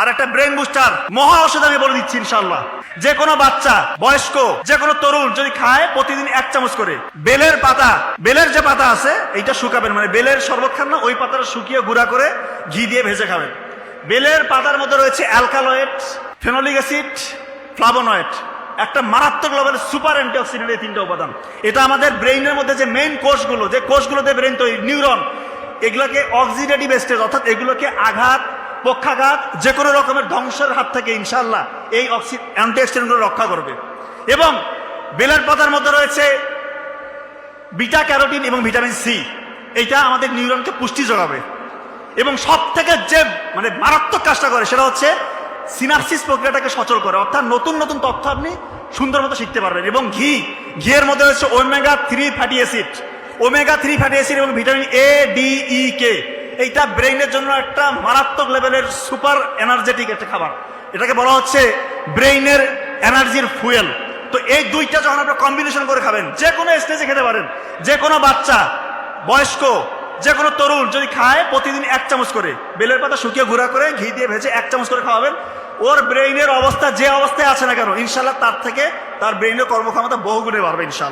আর একটা brain booster মহা ঔষধ আমি বলে দিচ্ছি ইনশাল্লাহ যে কোনো বাচ্চা, বয়স্ক যে কোনো তরুণ যদি খায়, প্রতিদিন এক চামচ করে। বেলের পাতা, বেলের যে পাতা আছে, এইটা শুকাবেন মানে বেলের শরবত খান না, ওই পাতাটা শুকিয়ে গুঁড়া করে ঘি দিয়ে ভেজে খাবেন। বেলের পাতার মধ্যে রয়েছে অ্যালকালয়েড, ফেনোলিক অ্যাসিড, ফ্লাভোনয়েড। একটা মারাত্মক লেভেলের সুপার অ্যান্টিঅক্সিডেন্ট এই তিনটা উপাদান। এটা আমাদের ব্রেইনের মধ্যে যে মেইন কোষগুলো, যে কোষগুলোতে ব্রেন তৈরি নিউরন এগুলোকে অক্সিডেটিভ স্টেজ অর্থাৎ এগুলোকে আঘাত পক্ষাঘাত যে কোনো রকমের ধ্বংসের হাত থেকে ইনশাল্লাহ এই অক্সি অ্যান্টিঅক্সিডেন্টগুলো রক্ষা করবে। এবং বেলের পাতার মধ্যে রয়েছে বিটা ক্যারোটিন এবং ভিটামিন সি। এইটা আমাদের নিউরনকে পুষ্টি যোগাবে। এবং সব থেকে যে মানে মারাত্মক কাজটা করে সেটা হচ্ছে সিনাপসিস প্রক্রিয়াটাকে সচল করে। অর্থাৎ নতুন নতুন তথ্য আপনি সুন্দর মতো শিখতে পারবেন। এবং ঘি, ঘিয়ের মধ্যে রয়েছে omega three fatty acid omega three fatty acid এবং vitamin A D E K এইটা ব্রেইনের জন্য একটা মারাত্মক লেভেলের সুপার এনার্জেটিক একটা খাবার। এটাকে বলা হচ্ছে ব্রেইনের এনার্জির ফুয়েল তো এই দুইটা যখন আপনারা কম্বিনেশন করে খাবেন, যে কোনো স্টেজে খেতে পারেন, যে কোনো বাচ্চা, বয়স্ক, যে কোনো তরুণ যদি খায়, প্রতিদিন এক চামচ করে, বেলের পাতা শুকিয়ে গুঁড়া করে, ঘি দিয়ে ভেজে এক চামচ করে খাওয়াবেন, ওর ব্রেইনের অবস্থা যে অবস্থায় আছে না কেন ইনশাল্লাহ তার থেকে তার ব্রেইনের কর্মক্ষমতা বহুগুণে বাড়বে ইনশাল্লাহ